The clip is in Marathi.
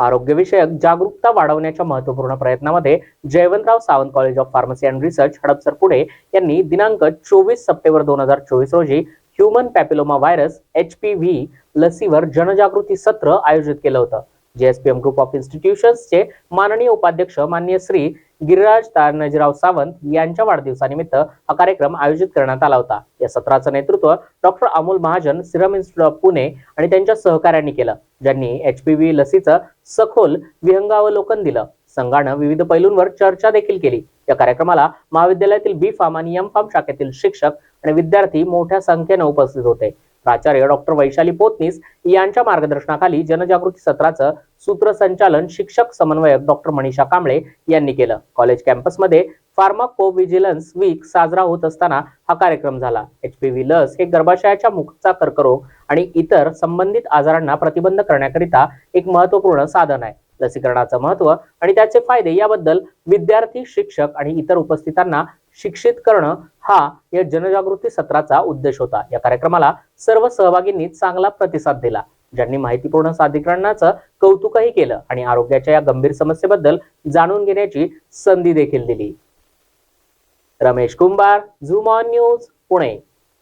आरोग्यविषयक जागरूकता वाढवण्याच्या महत्त्वपूर्ण प्रयत्नामध्ये Jaywantrao Sawant college of pharmacy and research Hadapsar Pune यांनी दिनांक चोवीस सप्टेंबर दोन हजार चोवीस रोजी human papilloma virus H P V लसीवर जनजागृती सत्र आयोजित केलं होतं. जेएसपीएम ग्रुप ऑफ इन्स्टिट्यूशन्सचे माननीय उपाध्यक्ष माननीय श्री गिरिराज तानाजीराव सावंत यांच्या वाढदिवसानिमित्त हा कार्यक्रम आयोजित करण्यात आला होता. या सत्राचं नेतृत्व doctor Amol Mahajan serum institute of Pune आणि त्यांच्या सहकाऱ्यांनी केलं. ज्यांनी एच पी व्ही लसीचं सखोल विहंगावलोकन दिलं. संघानं विविध पैलूंवर चर्चा देखील केली. या कार्यक्रमाला महाविद्यालयातील बी फार्म आणि एम फार्म शाखेतील शिक्षक आणि विद्यार्थी मोठ्या संख्येनं उपस्थित होते. प्राचार्य डॉक्टर वैशाली पोतनीस यांच्या मार्गदर्शनाखाली जनजागृती सत्राचं सूत्रसंचालन शिक्षक समन्वयक डॉक्टर मनीषा कांबळे यांनी केलं. कॉलेज कॅम्पसमध्ये फार्माकोव्हिजिलन्स वीक साजरा होत असताना हा कार्यक्रम झाला. एचपीव्ही लस हे गर्भाशयाच्या मुखचा कर्करोग आणि इतर संबंधित आजारांना प्रतिबंध करण्याकरिता एक महत्त्वपूर्ण साधन आहे. लसीकरणाचं महत्त्व आणि त्याचे फायदे याबद्दल विद्यार्थी शिक्षक आणि इतर उपस्थितांना शिक्षित करणं हा या जनजागृती सत्राचा उद्देश होता. या कार्यक्रमाला सर्व सहभागींनी चांगला प्रतिसाद दिला. ज्यांनी माहितीपूर्ण सादरीकरणाचं कौतुकही केलं आणि आरोग्याच्या या गंभीर समस्येबद्दल जाणून घेण्याची संधी देखील दिली. Ramesh Kumbhar zoom on news Pune.